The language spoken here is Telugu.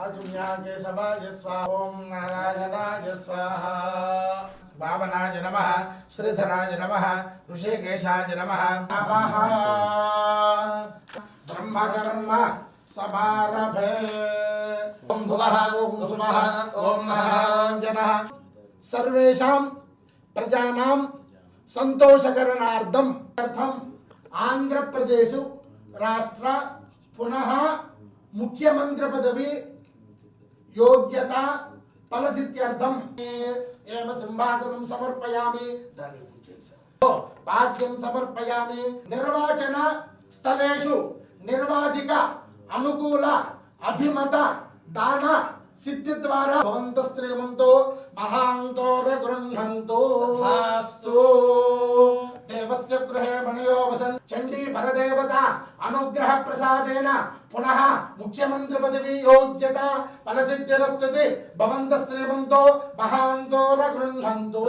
आचुर्याके सभाय स्वाहा। ॐ वामनाय नमः, श्रीधराय नमः, ऋषिकेशाय नमः। नमः। ब्रह्मकर्म समारभे। ॐ भुवः ॐ सुमः ॐ महारञ्जनः सर्वेषां प्रजानां सन्तोषकरणार्थम् अर्थम् आन्ध्रप्रदेशु राष्ट्र पुनः मुख्यमन्त्रिपदवी యోగ్యత ఫలసిత్యర్థం ఏమ సింహాసనం సమర్పయామి దాన్ని పాద్యం సమర్పయామి నిర్వాచన స్థలేషు నిర్వాధిక అనుకూల అభిమత దాన సిద్ధి ద్వారా భవంత శ్రీమంతో మహాంతోర గృహంతో గృహే మణియో వసన్ చండీ పరదేవత అనుగ్రహ ప్రసాదేన పునః ముఖ్యమంత్రి పదవి యోగ్యత ఫలసిద్ధిరస్తుతి భవంత శ్రీమంతో మహాంతో గృహంతో